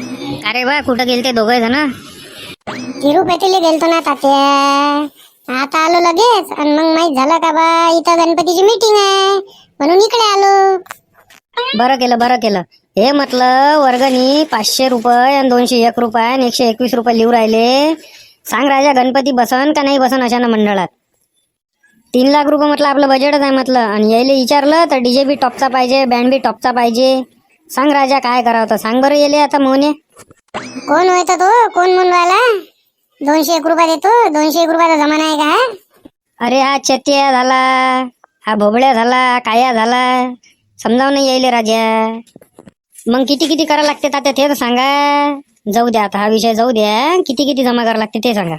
अरे वा कुठं गेले ते दोघं जण? तिरुपतीला गेलतो ना तात्या आता आलो लगेच. आणि मग माहीत झालं का बा इथं गणपतीची मीटिंग आहे. म्हणून इकडे आलो. बरं केलं बरं केलं. हे म्हटलं वर्गणी पाचशे रुपये आणि दोनशे एक रुपये आणि एकशे एकवीस रुपये लिहू राहिले. सांग राजा गणपती बसन का नाही बसन अशा ना मंडळात? तीन लाख रुपये म्हटलं आपलं बजेटच आहे म्हटलं. आणि यायले विचारलं तर डीजे बी टॉपचा पाहिजे बँड बी टॉपचा पाहिजे. सांग राजा काय करावं तर सांग बरं येले आता मोहने. कोण होता तो? कोण म्हणून राहिला दोनशे एक रुपये देतो दोनशे एक रुपयाचा जमाना आहे का? अरे हा चेतिया झाला हा भोबळ्या झाला काया झाला. समजावं नाही यायले राजा. मग किती किती करा लागते तात्या ते तर सांगा. जाऊ द्या आता हा विषय जाऊ द्या. किती किती जमा करा लागते ते सांगा.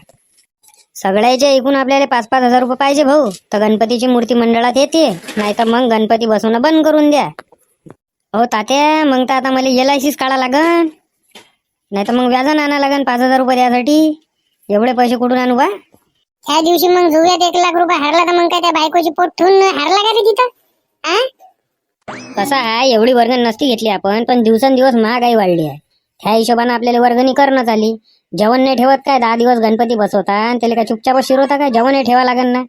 सगळ्याच्या एकूण आपल्याला पाच पाच हजार रुपये पाहिजे भाऊ. तर गणपतीची मूर्ती मंडळात येते. नाही तर मग गणपती बसवणं बंद करून द्या. हो तात्या मग तर आता मला एल आय सीच काढा लागन. नाही तर मग व्याजन आणा लागन पाच हजार रुपये द्यासाठी एवढे पैसे कुठून आणू बा? त्या दिवशी मग जुव्यात एक लाख रुपये हारला तर मग काय त्या बायकोची पोट ठेवून हारला का रे तिथं? आ? कसं आहे एवढी वर्गणी नसती घेतली आपण पण दिवसेंदिवस महागाई वाढली आहे. त्या हिशोबानं आपल्याला वर्गणी करणं आली जेवण नाही ठेवत काय? दहा दिवस गणपती बसवता आणि त्याला काय चुपचाप शिरवता काय? जेवण नाही ठेवा लागेल ना.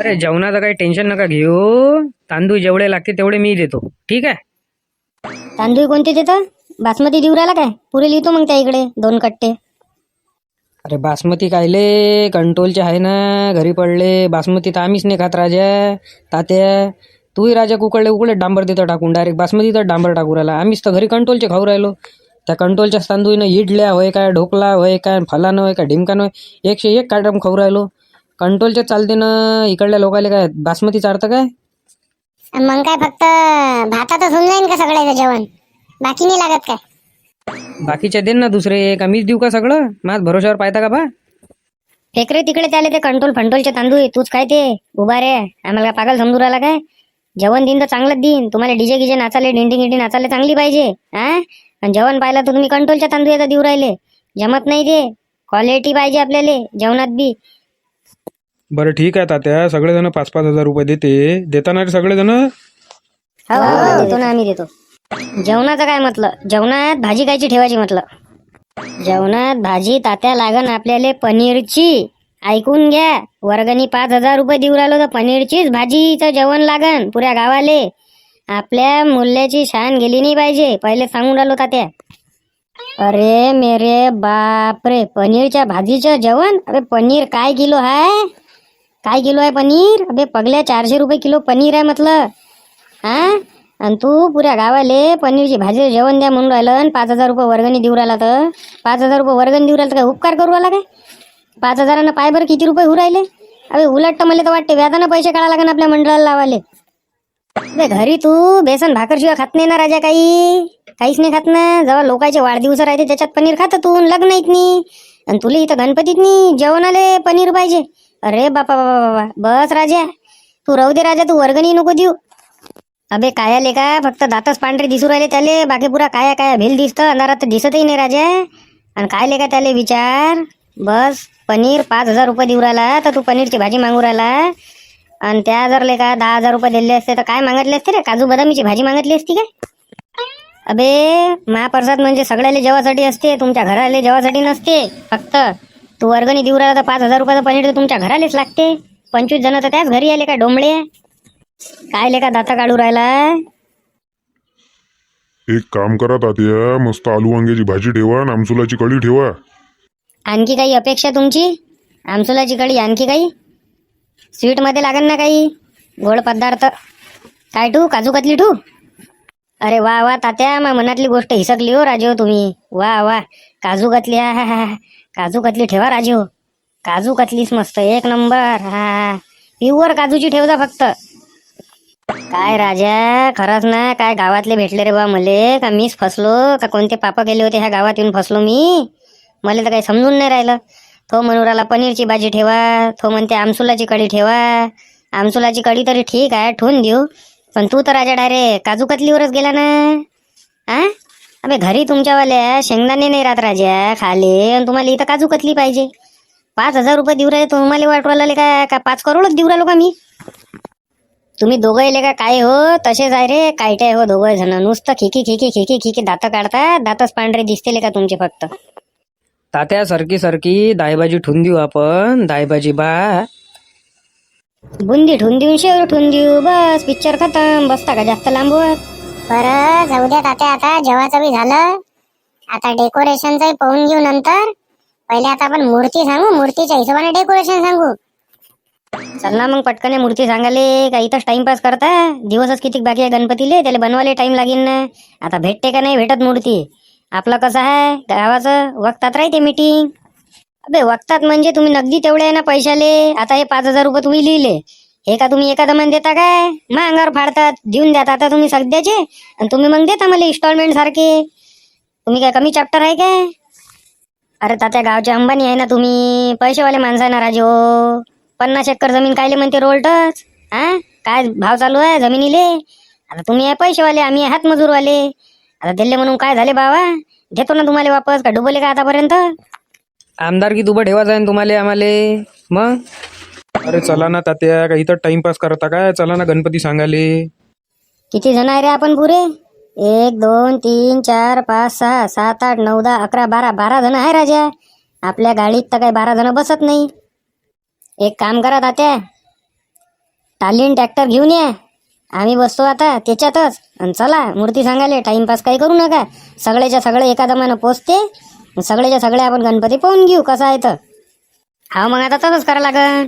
अरे जेवणाचं काही टेन्शन नका घेऊ. तांदूळ जेवढे लागते तेवढे मी देतो. ठीक आहे? तांदूळ कोणते तिथं बासमती देऊ राहिला काय? पुरे लिहितो मग त्या इकडे दोन कट्टे. अरे बासमती कायले कंट्रोलचे आहे ना घरी पडले. बासमती तर आम्हीच नाही खात राजा. तात्या तूही राजा कुकडले उकडे डांबर देतो टाकून. डायरेक्ट बासमती तर डांबर टाकू राहिला. आम्हीच तर घरी कंट्रोलचे खाऊ राहिलो. त्या कंट्रोलच्या तांदूळीनं इडल्या होय काय ढोकला होय काय फलानं होय काय ढिमकानं होय एकशे एक कार्यक्रम खाऊ राहिलो. कंट्रोलच्या चालते ना इकडल्या लोकांना काय बासमती चारतं काय? मग काय फक्त भातातच होऊन जाईन का सगळ्याचं जेवण? बाकी नाही लागत काय? बाकीच्या देन ना दुसरे का मीच देऊ का सगळं? माझ भरोशावर पाहता का बा? फेकरे तिकडे त्याले ते कंट्रोल फंट्रोलचे तांदूळ तूच काय ते? उभा रे. आम्हाला काय पागल समजू राहिला काय? जेवण देईन तर चांगलंच देईन. तुम्हाला डीजे गिजे नाचाले डिंडी गिंडी नाचाले चांगली पाहिजे हा? आणि जेवण पाहिलं तर तुम्ही कंट्रोलच्या तांदूळ येतात देऊ राहिले. जमत नाही ते. क्वालिटी पाहिजे आपल्याला जेवणात बी. बरं ठीक आहे तात्या. सगळेजण पाच पाच हजार रुपये देते. देताना रे सगळेजण? हो, हो हो, देतो ना आम्ही देतो. जेवणाचं काय म्हटलं? जेवणात भाजी कायची ठेवायची म्हटलं? जेवणात भाजी तात्या लागन आपल्याला पनीरची. ऐकून घ्या. वर्गणी पाच हजार रुपये देऊ राहिलो तर पनीरचीच भाजीचं जेवण लागन पुऱ्या गावाले. आपल्या मूल्याची शान गेली नाही पाहिजे. पहिले सांगून राहिलो तात्या. अरे मेरे बापरे पनीरच्या भाजीचं जेवण? अरे पनीर काय किलो आहे काय किलो आहे पनीर? अबे पगल्या चारशे रुपये किलो पनीर आहे म्हटलं हा? आणि तू पुऱ्या गावाले पनीरची भाजी जेवण द्या म्हणून राहिलं आणि पाच हजार रुपये वर्गणी देऊ राहिला तर? पाच हजार रुपये वर्गणी देऊ राहिला तर काय उपकार करू आला काय? पाच हजारानं पाय बरं किती रुपये होऊ राहिले? अबे उलट तर मला तर वाटते व्याजानं पैसे काढा लागेल आपल्या मंडळाला लावाले अरे घरी तू बेसन भाकरशिवाय खात नाही ना राजा काही? काहीच नाही खात ना? जेव्हा लोकांचे वाढदिवस राहते त्याच्यात पनीर खात तू लग्न येत नाही. आणि तुला इथं गणपतीत नाही जेवणाले पनीर पाहिजे. अरे बापा बापा बाबा बस राजा. तू राहू दे राजा तू वर्गणी नको देऊ. अबे काय आले का? फक्त दातच पांढरे दिसू राहिले त्याले. बाकी पुरा काया काया भेल दिसतं. अंधारात तर दिसतही नाही राजा. आणि काय ले का त्याले विचार? बस पनीर पाच हजार रुपये देऊ राहिला. तर तू पनीरची भाजी मागू राहिला. आणि त्या जर ले का दहा हजार रुपये दिले असते तर काय मागितले असते रे? काजू बदामीची भाजी मागितली असती काय? अबे महाप्रसाद म्हणजे सगळ्याला जेवासाठी असते. तुमच्या घराले जेवासाठी नसते. फक्त तू वर्गणी देऊ राहिला तर पाच हजार रुपयाचं पनीर तर तुमच्या घरालेच लागते. पंचवीस जण तर त्याच घरी आले का डोंबळे? काय ले का दाता काढू राहिला एक काम करा तात्या मस्त आलू वांग्याची भाजी ठेवा आणि आमसुलाची कढी ठेवा. आणखी काही अपेक्षा तुमची? आमसुलाची कढी आणखी काही? स्वीटमध्ये लागेल ना काही? गोड पदार्थ. काय ठू? काजू कतली ठू? अरे वा वा तात्या मा मनातली गोष्ट हिसकली हो राजे हो तुम्ही. वा वा काजू कतली हा हा हा. काजू कतली ठेवा राजे. हो काजू कतलीच मस्त. एक नंबर. हा प्युअर काजूची ठेव जा फक्त. काय राजा खरंच ना काय गावातले भेटले रे बा मले. का मीच फसलो? का कोणते पाप केले होते ह्या गावात येऊन फसलो मी? मला तर काही समजून नाही राहिलं. तो म्हणून राहिला पनीरची भाजी ठेवा. तो म्हणते आमसुलाची कढी ठेवा. आमसुलाची कढी तरी ठीक आहे ठेवून देऊ. पण तू तर राजा डायरेक्ट काजू कतलीवरच गेला ना? आ? अबे घरी तुमच्यावाल्या शेंगदाणे नाही राहत राजा खाले. आणि तुम्हाला इथं काजू कतली पाहिजे. पाच हजार रुपये देऊ राहिले तुम्हाला वाटू राहिले का का पाच करोडच देऊ राहिलो का मी तुम्ही दोघं का काय हो तसेच आहे रे कायटे हो दोघं जण. नुसतं खिकी खिकी खिकी खिकी दात काढतात दातच पांढरे दिसतील का तुमचे फक्त? तात्या सरकी सरकी दायबाजी ठेवून देऊ आपण दायबाजी बा. बुंदी ठेवून देऊन शेवर ठेवून देऊ बस पिक्चर खतम. बसता का जास्त लांबवर? बरं जाऊ द्या तात्या आता. जेवायचं बी झालं. आता डेकोरेशनचं पाहून घेऊ नंतर. पहिले आता आपण मूर्ती सांगू. मूर्तीच्या हिशोबाने डेकोरेशन सांगू. चल ना मग पटकन मूर्ती सांगाले का इथंच टाइमपास करता? दिवसच किती बाकी आहे गणपतीले? त्याला बनवायला टाइम लागेल ना. आता भेटते का नाही भेटत मूर्ती? आपलं कसं आहे? गावाचं वक्तात राहते मीटिंग अबे वक्तात म्हणजे तुम्ही नगदी तेवढे आहे ना पैशाले. आता हे पाच हजार रुपये तुम्ही लिहिले. एका तुम्ही एका दमान देता काय? मग अंगावर फाडतात देऊन द्या आता तुम्ही सध्याचे? आणि तुम्ही मग देता मला इन्स्टॉलमेंट सारखे? तुम्ही काय कमी चॅप्टर आहे काय? अरे तात्या गावच्या अंबानी आहे ना तुम्ही. पैसेवाले माणसं आहे ना राजे हो. पन्नास एकर जमीन कायले म्हणते रोलटच? हा काय भाव चालू आहे जमिनीले? आता तुम्ही आहे पैसेवाले आम्ही आहे हातमजूरवाले. आता दिले म्हणून काय झाले बाबा? देतो ना तुम्हाला वापस का डुबले का आतापर्यंत? आमदारकी तुबं ठेवा आहे तुम्हाला आम्हाला? मग? अरे चला ना तात्या इथं टाइमपास करता काय? चला ना गणपती सांगाले किती जण आहे रे आपण पुरे? एक दोन तीन चार पाच सहा सात आठ नऊ दहा अकरा बारा बारा जण आहे राजा. आपल्या गाडीत तर काही बारा जण बसत नाही. एक काम करा तात्या. टालीन ट्रॅक्टर घेऊन या. आम्ही बसतो आता त्याच्यातच. आणि चला मूर्ती सांगायले टाइमपास काही करू नका. सगळ्याच्या सगळे एका दमानं पोचते. सगळ्याच्या सगळे आपण गणपती पाहून घेऊ कसं आहे तर. हा मग आता तसंच करा लागन.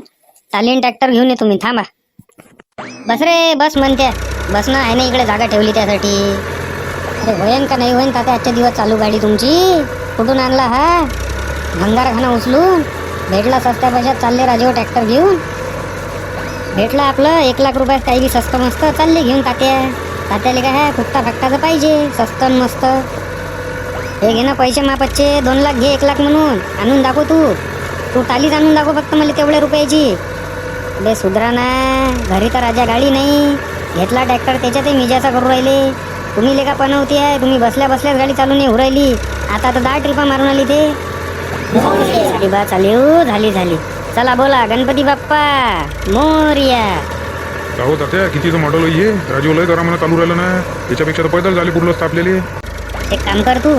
चालीन ट्रॅक्टर घेऊन ये तुम्ही थांबा. बस रे बस म्हणते. बस ना आहे ना इकडे जागा ठेवली त्यासाठी. अरे होईन का नाही होईन का ते आजच्या दिवस चालू गाडी तुमची. कुठून आणला हा? भंगारखाना उचलून. भेटला सस्त्या पैशात चालले राजेव ट्रॅक्टर घेऊन. भेटला आपलं एक लाख रुपयात काही बी सस्त मस्त. चालले घेऊन तात्या. तात्याले काय आहे फुकता फक्ताचं पाहिजे. स्वस्त मस्त. हे घे ना पैसे मापाचे. दोन लाख घे एक लाख म्हणून. आणून दाखव तू. तू टालीच आणून दाखव फक्त मला तेवढ्या रुपयाची. बे सुधरा ना घरी तर राजा गाडी नाही. घेतला ट्रॅक्टर त्याच्यातही मिजाचा करू राहिले. तुम्ही लेका पनवती आहे तुम्ही बसल्या बसल्याच गाडी चालू नाही राहिली. आता तर दहा ट्रिपा मारून आली ते. झाली बा चालू झाली झाली. चला बोला गणपती बाप्पा मोर्या. का हो तात्या कितीचं मॉडेल आहे हे राजीव लय मला चालू राहिलं ना. त्याच्यापेक्षा तर पैदल झाले पूर्ण तापलेले एक काम कर तू.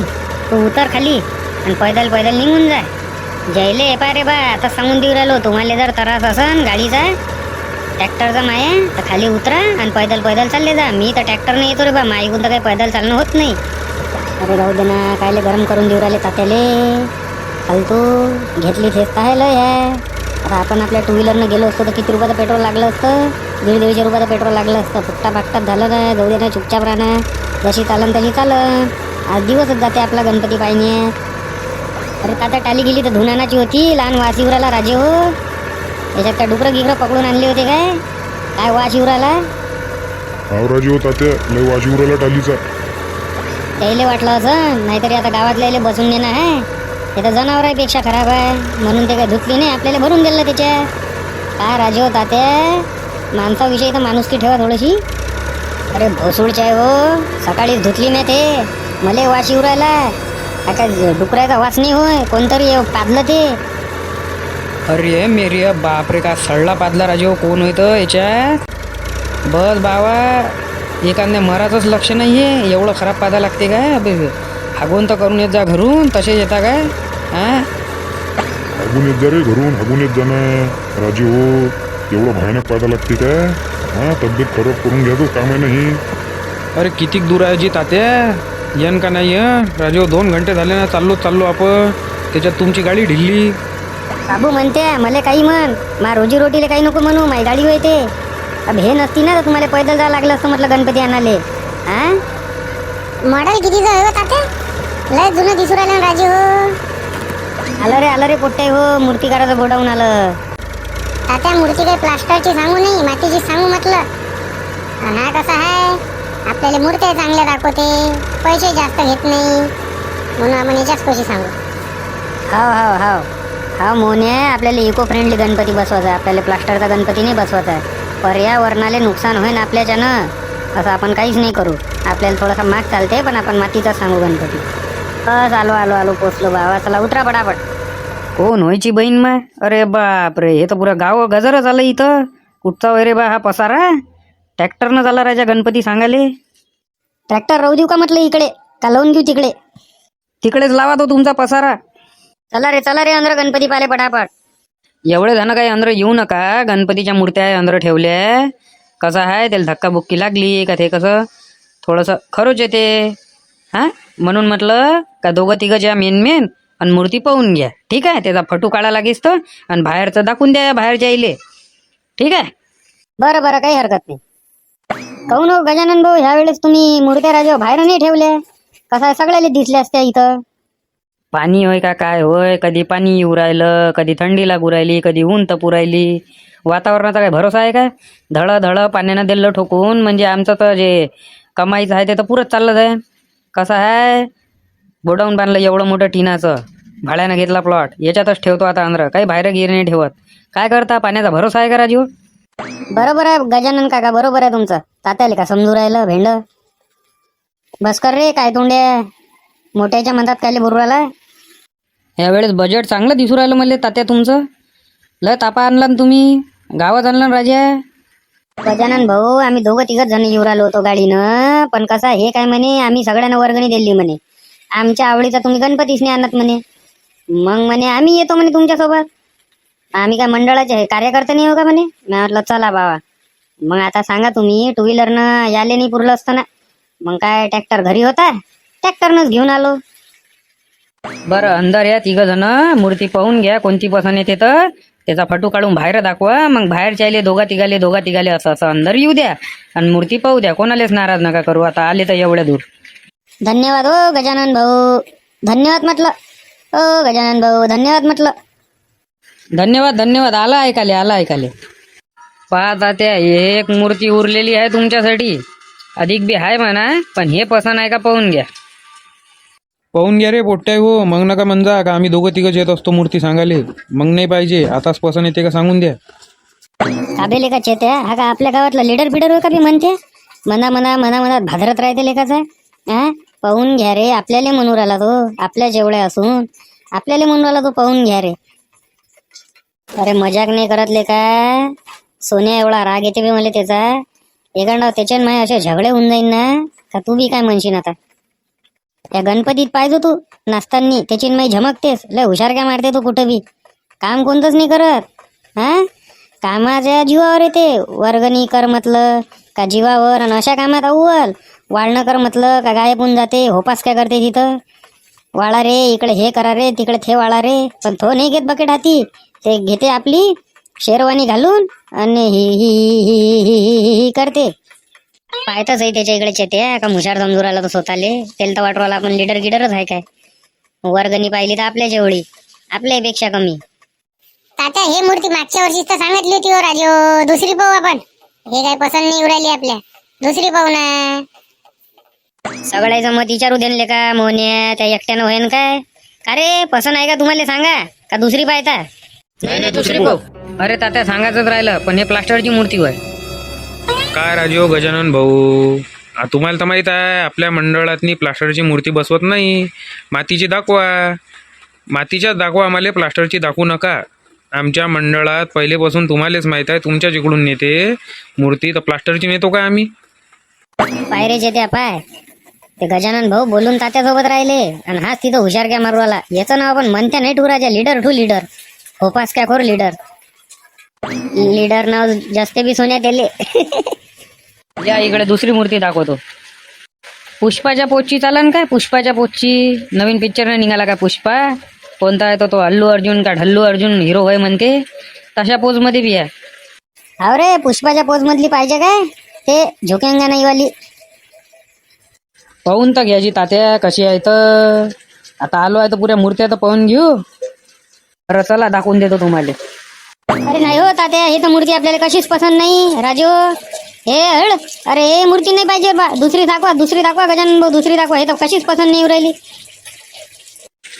तू उतर खाली आणि पैदल पैदल निघून जाय जयले पा रे बा आता सांगून देऊ राहिलो तुम्हाला जर त्रास असन गाडीचा ट्रॅक्टरचा माया तर खाली उतरा आणि पैदल पैदल चालले जा. मी तर ट्रॅक्टरने येतो रे बा माईकून तर काही पैदल चालणं होत नाही. अरे राहू दे ना कायले गरम करून देऊ राहिले तात्याले. फालतू घेतली फेस काय लय आता आपण आपल्या टू व्हीलरनं गेलो असतो तर किती रुपयाचं पेट्रोल लागलं असतं? दीड दीडशे रुपयाचं पेट्रोल लागलं असतं. फुट्टा फाकटात झालं ना जाऊ दे ना चुपचाप राहणं. जशी चालन तशी चालन. आज दिवसच जाते आपला गणपती पाहिजे अरे तात्या टाली गेली तर धुनानाची होती. लहान वासिवराला राजे हो. याच्यात काय डुकरं गिकरं पकडून आणले होते काय? काय वाशिवराला हाव राजीव तात्या लय वाजीवराला टालीचा. त्याला वाटलं असं नाहीतरी आता गावातल्या बसून देणं आहे. ते तर जनावरापेक्षा खराब आहे. म्हणून ते काय धुतली नाही आपल्याला भरून दिलं त्याच्या. काय राजे हो तात्या? माणसाविषयी तर माणुसकी ठेवा थोडीशी. अरे भोसूडचे आहे हो. सकाळीच धुतली नाही ते. मले वास हा काय डुकराचा वास नाही होय कोणतरी हे पादलं ते अरे मेरी बापरे का सडला पादला राजे कोण होतं याच्यात? बस बाबा एखाद्या मराचंच लक्ष नाही आहे एवढं खराब पादा लागते काय? अबे हागवून तर करून येत जा घरून तसेच येता काय? हा? हागून येत जा रे घरून हागून येत जाणं राजीव हो. एवढं भयानक पादा लागते काय? हा तब्येत खराब करून घ्या तो काम आहे नाही. अरे किती दूर आहे जी तात्या? येन का नाही येन राजीव दोन घंटे झाले ना चाललो चाललो आपण. त्याच्यात तुमची गाडी ढिल्ली. बाबू म्हणते मला काही म्हण. मा रोजी रोटीला काही नको म्हणू माझी गाडी होय ते. अब हे नसती ना तर तुम्हाला पैदल जावं लागलं असतं म्हटलं गणपती आणाले हा मॉडेल कितीचं आहे हो तात्या? लय जुनं दिसू राहिलं ना राजू. हो आलं रे आलं रे पोट्टे हो. मूर्तिकाराचं गोडाऊन आलं. तात्या मूर्ती काही प्लास्टरची सांगू नाही मातीची सांगू म्हटलं. हा कसा आहे? आपल्याला मूर्त्या चांगल्या दाखवते पैसे जास्त घेत नाही. म्हणून आपण याच्याच पैसे सांगू. हाव हाव हाव. हाव मोने आपल्याला इको फ्रेंडली गणपती बसवायचा आहे. आपल्याला प्लास्टरचा गणपती नाही बसवायचा आहे. पर्यावरणाला नुकसान होईन आपल्याच्यानं. असं आपण काहीच नाही करू. आपल्याला थोडासा माग चालते पण आपण मातीचा सांगू गणपती. बस आलो आलो आलो पोचलो बाबा. चला उतरा पटापट. कोण व्हायची बहीण मा अरे बाप रे हे तर पुरा गाव गजरच आलं इथं. कुठचा वय रे बा हा पसारा? ट्रॅक्टरनं झाला राजा गणपती सांगाले ट्रॅक्टर राहू देऊ का म्हटलं इकडे? का लावून घेऊ तिकडे? तिकडेच लावा तो तुमचा पसारा. चला रे चला रे अंदर गणपती पाले पटापट. एवढे जण काही अंदर येऊ नका. गणपतीच्या मूर्त्या अंदर ठेवल्या. कसं आहे? त्याला धक्काबुक्की लागली का ते कसं? थोडंसं खरोच येते. हा? म्हणून म्हटलं का दोघं तिघं ज्या मेन मेन आणि मूर्ती पाहून घ्या. ठीक आहे? त्याचा फटू काढा लागेस तर. आणि बाहेरचं दाखवून द्या बाहेरच्या आईले. ठीक आहे? बरं बरं काही हरकत नाही. काहून हो गजानन भाऊ ह्या वेळेस तुम्ही मुर्त्या राजा बाहेर नाही ठेवल्या कसं आहे सगळ्याला दिसल्या असत्या इथं? पाणी होय का काय? होय कधी पाणी येऊ राहिलं कधी थंडी लागू राहिली कधी ऊन तपू राहिली वातावरणाचा काय भरोसा आहे का धड धड पाण्यानं दिलं ठोकून म्हणजे आमचं तर जे कमाईचं आहे ते तर पुरत चाललंच आहे. कसं आहे? गोडाऊन बांधलं एवढं मोठं टिनाचं. भाड्यानं घेतला प्लॉट याच्यातच ठेवतो आता आंध्र. काही बाहेर गिर नाही ठेवत. काय करता? पाण्याचा भरोसा आहे का राजू बरोबर आहे गजानन काका बरोबर आहे तुमचं. तात्याले का समजू राहिलं भेंड? बस कर रे काय तोंड्या मोठ्याच्या म्हणतात कायले बुरवाला यावेळेस बजेट चांगलं दिसू राहिलं मला तात्या तुमचं. लय तापा आणला ना तुम्ही. गावात आणला ना राजा गजानन भाऊ आम्ही दोघं तिघच जण येऊ राहिलो होतो गाडीनं. पण कसं हे काय म्हणे आम्ही सगळ्यांना वर्गणी दिली म्हणे. आमच्या आवडीचा तुम्ही गणपतीच नाही आणत म्हणे. मग म्हणे आम्ही येतो म्हणे तुमच्यासोबत. आम्ही काय मंडळाचे आहे, कार्यकर्ते नाही हो का म्हणे? मी म्हटलं चला बाबा. मग आता सांगा तुम्ही टू व्हीलरनं याले नाही पुरलं असतं ना? मग काय ट्रॅक्टर घरी होता? ट्रॅक्टरनंच घेऊन आलो. बरं अंदर या तिघ जण मूर्ती पाहून घ्या कोणती पसंत येते तर. त्याचा फटू काढून बाहेर दाखवा. मग बाहेर चायले दोघा तिघाले दोघा तिघाले असं असं अंदर येऊ द्या. आणि मूर्ती पाहू द्या. कोणालाच नाराज नका करू. आता आले तर एवढ्या दूर. धन्यवाद हो गजानन भाऊ. धन्यवाद म्हटलं. हो गजानन भाऊ धन्यवाद म्हटलं. धन्यवाद धन्यवाद. आला ऐकाले आला ऐकाले पाहता त्या एक मूर्ती उरलेली आहे तुमच्यासाठी. अधिक बी आहे म्हणा पण हे पसंत आहे का पाहून घ्या. पाहून घ्या रे पोट्ट्या हो. मग नका म्हणजा का आम्ही दोघं तिघं येत असतो मूर्ती सांगाले मग नाही पाहिजे आताच पसंत येते का सांगून द्या. काबे लेखा चेत्या हा का आपल्या गावातला लीडर बिडर होय का बी म्हणते? मना मना मना मनात भादरत राहते लेखाचा हा पाहून घ्या रे आपल्याला म्हणून राहिला तो आपल्या जेवढ्या असून. आपल्याला म्हणून राहिला तो पाहून घ्या रे. अरे मजाक नाही करत लेका सोन्या एवढा राग येते बी मला त्याचा. एखादा त्याच्यान माय असे झगडे होऊन जाईन ना का तू बी काय म्हणशील आता? त्या गणपतीत पाहिजे तू नाचतानी. त्याची माई झमकतेस लय हुशार काय मारते तू कुठं बी? काम कोणतंच नाही करत हा? कामाच्या जीवावर येते. वर्गणी कर म्हटलं का जीवावर आणि अशा कामात अव्वल. वाळणं कर म्हटलं का गायब होऊन जाते होपास काय करते तिथं? वाळा रे इकडे हे करा रे तिकडे ते वाळा रे. पण तो नाही घेत बकेट हाती. ते घेते आपली शेरवानी घालून आणि ही ही ही ही ही ही करते. पाहतच आहे त्याच्या इकडे चेते का हुशार समजूर आला तर स्वतःले. त्याला तर वाटवाला आपण लिडर गिडरच आहे काय. वर्गणी पाहिली तर आपल्या जेवढी आपल्यापेक्षा कमी. आता हे मूर्ती मागच्या वर्षी तर सांगितली होती हो राजू. दुसरी पाहू आपण. हे काय पसंत नाही उडाली आपल्या. दुसरी पाहू ना. सगळ्याचं मत विचारू देणले का मोहन्या त्या एकट्यानं होईन काय? अरे पसंत आहे का तुम्हाला सांगा? का दुसरी पाहता नाही नाही दुसरी पाहू. अरे तात्या सांगायचंच राहिलं पण हे प्लास्टरची मूर्ती होय. काय राजू गजानन भाऊ? आ, तुम्हाला तर माहीत आहे आपल्या मंडळातनी प्लास्टरची मूर्ती बसवत नाही. मातीची दाखवा. मातीच्याच दाखवा आम्हाला प्लास्टरची दाखवू नका. आमच्या मंडळात पहिलेपासून तुम्हालाच माहीत आहे तुमच्या जिकडून नेते. मूर्ती तर प्लास्टरची नेतो का आम्ही? पायरेचे त्या पाय. ते गजानन भाऊ बोलून तात्यासोबत राहिले. आणि हाच तिथं हुशार काय मारू आला याचं नाव आपण म्हणत्या नाही ठुराच्या लीडर टू लीडर होपास काय खोर लीडर लीडर नाव जास्त बी सोन्यात येले. या इकडे दुसरी मूर्ती दाखवतो. पुष्पाच्या पोचची चालन काय? पुष्पाच्या पोचची नवीन पिक्चर निघाला का पुष्पा? कोणता आहे तो? तो अल्लू अर्जुन का ढल्लू अर्जुन? हिरो होय म्हणते तशा पोजमध्ये बी आहे. हाव रे पुष्पाच्या पोज मधली पाहिजे काय? ते झोकेंगा नाही वाली पाहून तर घ्यायची तात्या कशी आहे तर. आता आलो आहे तर पुऱ्या मूर्त्या तर पाहून घेऊ. बरं चला दाखवून देतो तुम्हाला. अरे नाही हो तात्या हे तर मूर्ती आपल्याला कशीच पसंत नाही. राजू हे हळ. अरे हे मूर्ती नाही पाहिजे बा. दुसरी दाखवा दुसरी दाखवा गजानन भाऊ दुसरी दाखवा. हे तर कशीच पसंत नाही येऊ राहिली.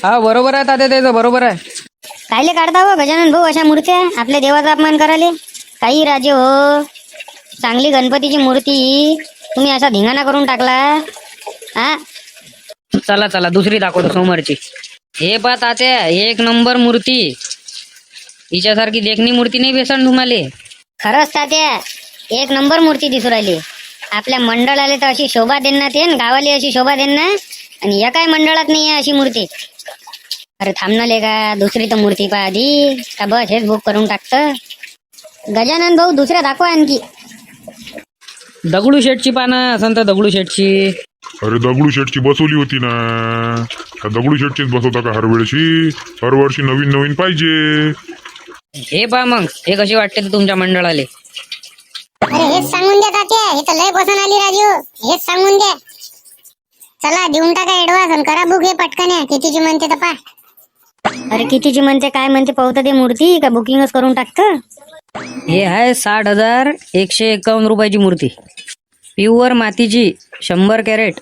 हा बरोबर आहे तात्या त्याचं बरोबर आहे. कायले काढता हो गजानन भाऊ अशा मूर्त्या? आपल्या देवाचा अपमान कराले काही राजे हो चांगली गणपतीची मूर्ती तुम्ही असा धिंगाणा करून टाकला. हा? चला चला दुसरी दाखवतो समोरची हे पा तात्या एक नंबर मूर्ती. हिच्यासारखी देखणी मूर्ती नाही बेसन तुम्हाला. खरंच तात्या एक नंबर मूर्ती दिसू राहिली. आपल्या मंडळाला तर अशी शोभा देण्यात येईन गावाली अशी शोभा देणार आणि या काय मंडळात नाही आहे अशी मूर्ती. अरे थांबणार का दुसरी तर मूर्ती पहा आधी. का बस हेच बुक करून टाकतं. गजानन भाऊ दुसऱ्या दाखवा आणखी. दगडू शेटची पानं संत दगडू शेटची अरे दगडू शेटची बसवली होती ना. त्या दगडू शेटचीच बसवता का हर वेळशी? हर वर्षी नवीन नवीन पाहिजे. हे पा मग हे कशी वाटते ते तुमच्या मंडळाले? अरे हेच सांगून द्या तात्या हे तर लय पसंत आली राजू. हेच सांगून द्या. चला देऊन टाका ऍडव्हान्स आणि करा बुक हे पटकन. या कितीची म्हणते तर पा अरे कितीची म्हणते काय म्हणते पाहतं ते मूर्ती का बुकिंगच करून टाकतं? हे आहे साठ हजार एकशे एकावन्न रुपयाची मूर्ती. प्युअर मातीची शंभर कॅरेट.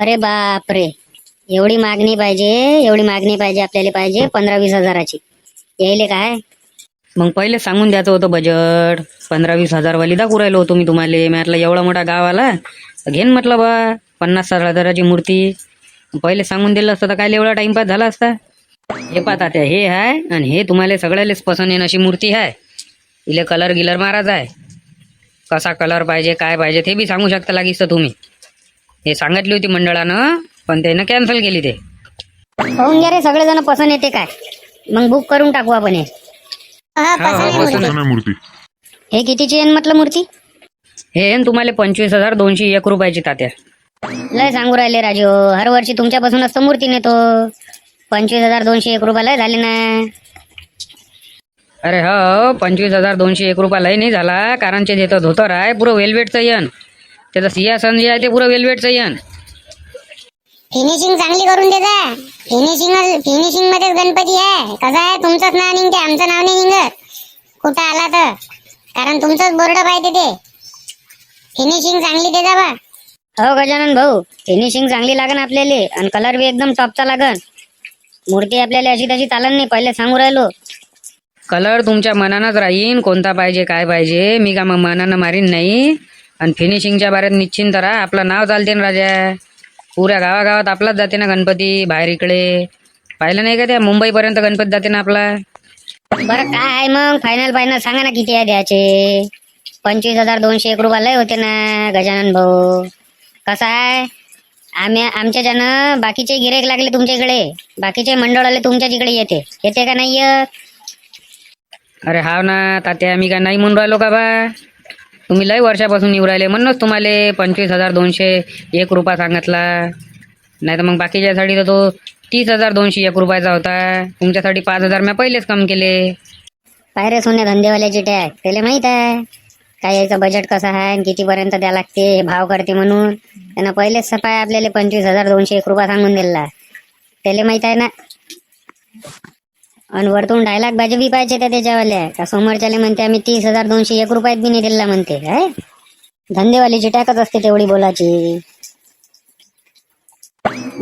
अरे बापरे. एवढी मागणी पाहिजे एवढी मागणी पाहिजे आपल्याला पाहिजे पंधरा वीस हजाराची. यायले काय? मग पहिले सांगून द्यायचं होतं बजेट पंधरा वीस हजारवाली दाखवू राहिलो होतो मी तुम्हाला. मी म्हटलं एवढा मोठा गाव आला घेन म्हटलं बा. पन्नास साठ हजाराची मूर्ती. पहिले सांगून दिलं असतं तर काय एवढा टाइमपास झाला असता. हे पाहता त्या हे आहे आणि हे तुम्हाला सगळ्यालेच पसंत येईन अशी मूर्ती आहे इले कलर गिलर मारायचा आहे कसा कलर पाहिजे काय पाहिजे ते बी सांगू शकता लागीस तर तुम्ही. हे सांगितली होती मंडळानं पण त्यानं कॅन्सल केली ते. पाहून घ्या रे सगळेजण पसंत येते काय. मग बुक करून टाकू आपण हे. हा पसंत आहे मूर्ती. असं नाही मूर्ती. हे कितीची आहे म्हटलं मूर्ती? हे आहे न तुम्हाला पंचवीस हजार दोनशे एक रुपयाची तात्या. लय सांगू राहिले राजू हर वर्षी तुमच्यापासूनच तर मूर्ती नेतो. पंचवीस हजार दोनशे एक रुपये लय झाले ना. अरे हो पंचवीस हजार दोनशे एक रुपयालाही नाही झाला. कारण ते देतं धोतर आहे पुरं वेल्वेटचं यन. त्याचं सिंहासन जे आहे ते पुरं वेल्वेटचं यन. फिनिशिंग चांगली करून देता फिनिशिंग फिनिशिंग मध्येच गणपती आहे. कसं आहे? तुमचंच नाव निघते. आमचं नाव नाही निघत. कुठं आला तर? कारण तुमचंच बोर्ड पाहिजे ते. फिनिशिंग चांगली देता बा. हो गजानन भाऊ. फिनिशिंग चांगली लागन आपल्याला. आणि कलर बी एकदम टॉपचा लागन. मूर्ती आपल्याला अशी तशी चालन नाही. पहिले सांगू राहिलो. कलर तुमच्या मनानंच राहीन. कोणता पाहिजे काय पाहिजे मी का मग मनानं मारीन? नाही. आणि फिनिशिंगच्या बारेत निश्चिंत राहा. आपलं नाव चालते ना राजा. पुऱ्या गावागावात आपलाच जाते ना गणपती बाहेर इकडे. पाहिलं नाही का त्या मुंबईपर्यंत गणपती जाते ना आपला? बरं काय आहे मग? फायनल फायनल सांगा ना किती आहे द्यायचे पंचवीस हजार दोनशे एक रुपये लय होते ना गजानन भाऊ. कसं आहे? आम्ही आमच्या ज्यानं बाकीचे गिरेक लागले तुमच्या इकडे. बाकीचे मंडळ आले तुमच्या जिकडे येते. येते का नाही येत? अरे हाव ना तात्या मी काय नाही म्हणून राहिलो का बा? तुम्ही लय वर्षापासून येऊ राहिले म्हणूनच तुम्हाला पंचवीस हजार दोनशे एक रुपया सांगितला. नाही तर मग बाकीच्यासाठी तर तो तीस हजार दोनशे एक रुपयाचा होता. तुमच्यासाठी पाच हजार मी पहिलेच कम केले. पायरे सोन्या धंदेवाल्याची टॅग त्याला माहीत आहे. काय याचं बजेट कसं आहे आणि कितीपर्यंत द्या लागते हे भाव करते म्हणून. त्यानं पहिलेच सफाय आपल्याला पंचवीस हजार दोनशे एक रुपया सांगून दिला त्याला माहीत आहे ना? आणि वरतून डायलॉग भाजी बी पाहिजे त्या त्याच्यावाल्या का समोरच्याला म्हणते आम्ही तीस हजार दोनशे एक रुपयात बी नाही दिला म्हणते. काय? धंदेवालीची टाकत असते तेवढी बोलाची.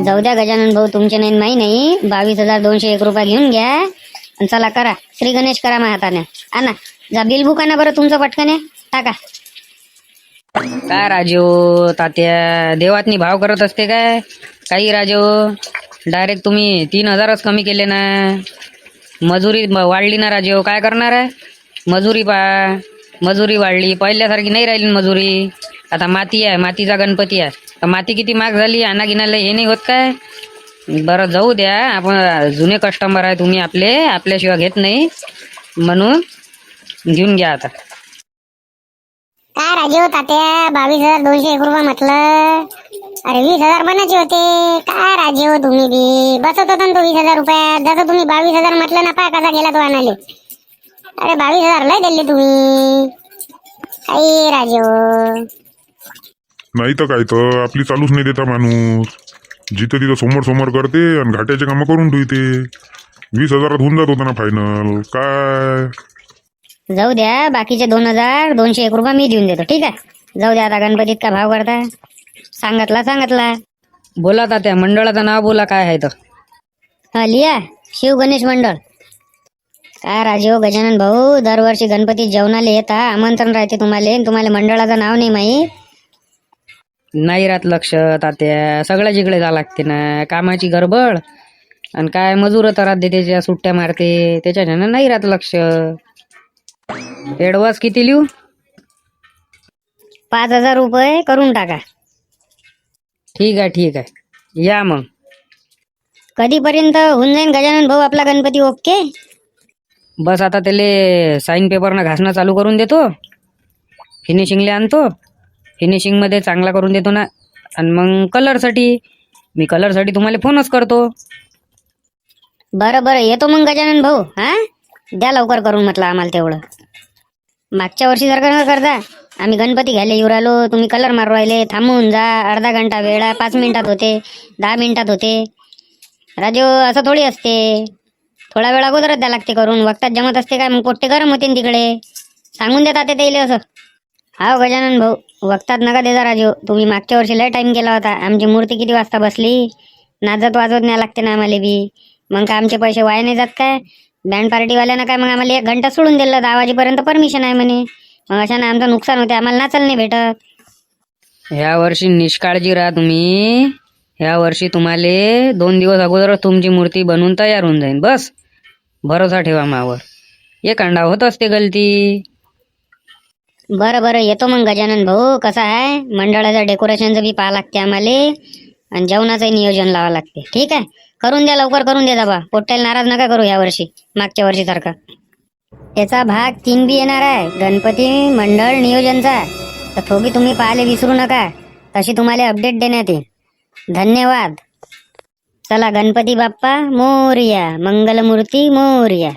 जाऊ द्या गजानन भाऊ तुमचे नाही माही नाही. बावीस हजार दोनशे एक रुपये घेऊन घ्या. आणि चला करा. श्री गणेश करा मा हाताने आणा. जा बिल बुक आणा बरं तुमचं पटकन टाका. काय राजू? तात्या देवातनी भाव करत असते काय? काही राजू? डायरेक्ट तुम्ही तीन हजारच कमी केले ना. मजुरी वाढली ना राजो हो, काय करणार आहे? मजुरी पा मजुरी वाढली. पहिल्यासारखी नाही राहिली मजुरी. आता माती आहे मातीचा गणपती आहे. तर माती किती महाग झाली आणा हे नाही होत काय? बरं जाऊ द्या. आपण जुने कस्टमर आहे तुम्ही आपले आपल्याशिवाय घेत नाही. म्हणून घेऊन घ्या आता. काय राजीव तात्या बावीस हजार दोनशे एक रुपये म्हटलं. अरे वीस हजार बनायचे होते. काय राजीव हो तुम्ही बी? बसत होता ना तो वीस हजार रुपयात. जसं तुम्ही बावीस हजार म्हटलं ना पा कसा गेला तो आणाले अरे बावीस हजार लय दिले तुम्ही. काही राजीव हो. नाही तर काय तर आपली चालूच नाही देता माणूस. जिथं तिथं समोर समोर करते आणि घाट्याचे कामं करून ठेवते. वीस हजारात होऊन जात होतं ना फायनल काय? जाऊ द्या बाकीचे दोन हजार दोनशे एक रुपये मी देऊन देतो ठीक आहे? जाऊ द्या आता गणपतीत का भाव करता. सांगितला सांगितला. बोला तात्या मंडळाचं नाव बोला काय आहे तर हा लिया शिव गणेश मंडळ. काय राजीव गजानन भाऊ दरवर्षी गणपती जेवणाला येता आमंत्रण राहते तुम्हाला आणि तुम्हाला मंडळाचं नाव नाही माहीत. नाही राहत लक्ष तात्या. सगळ्या जिकडे जा लागते ना कामाची गडबड आणि काय मजूर तर राहते त्याच्या सुट्ट्या मारते त्याच्याच्यानं नाही राहत लक्ष. ॲडव्हान्स किती लिहू? पाच हजार रुपये करून टाका. ठीक आहे ठीक आहे. या मग. कधीपर्यंत होऊन जाईन गजानन भाऊ आपला गणपती ओके? बस आता त्याले साईन पेपरनं घासणं चालू करून देतो. फिनिशिंगले आणतो. फिनिशिंगमध्ये चांगला करून देतो ना. आणि मग कलरसाठी मी कलरसाठी तुम्हाला फोनच करतो. बरं बरं. येतो मग गजानन भाऊ हा? द्या लवकर करून म्हटलं आम्हाला तेवढं. मागच्या वर्षी जर का करता आम्ही गणपती घ्यायला येऊ राहिलो तुम्ही कलर मारू राहिले थांबून जा अर्धा घंटा वेळा पाच मिनिटात होते दहा मिनिटात होते. राजू हो, असं थोडी असते. थोडा वेळ अगोदरच द्या लागते करून वक्तात जमत असते काय मग पोट्टे गरम होते तिकडे. सांगून देतात ते असं. हा गजानन भाऊ वक्तात नका देता राजू हो. तुम्ही मागच्या वर्षी लय टाईम केला होता. आमची मूर्ती किती वाजता बसली? नाचत वाजवत न्याय लागते ना आम्हाला बी. मग काय आमचे पैसे वाया नाही जात काय? बँड पार्टीवाल्यानं काय मग आम्हाला एक घंटा सोडून दिलं दहा वाजेपर्यंत परमिशन आहे म्हणे. मग अशानं आमचं नुकसान होते आम्हाला नाचायला नाही भेटत. ह्या वर्षी निष्काळजी राहा तुम्ही. ह्या वर्षी तुम्हाला दोन दिवस अगोदरच तुमची मूर्ती बनवून तयार होऊन जाईल बस. भरोसा ठेवा मावर. एक अंडा होत असते गलती. बरं बरं येतो मग गजानन भाऊ. कसं आहे? मंडळाचं डेकोरेशनचं बी पाहा लागते आम्हाला. आणि जेवणाचंही नियोजन लावा लागते. ठीक आहे? करून द्या लवकर करून द्या बा पोट्याला नाराज नका करू ह्या वर्षी मागच्या वर्षी सारखा. याचा भाग तीन बी येणार आहे. गणपती मंडळ नियोजनचा तर थोगी तुम्ही पाहायला विसरू नका. तशी तुम्हाला अपडेट देण्यात येईल. धन्यवाद. चला गणपती बाप्पा मोरया मंगलमूर्ती मोरया.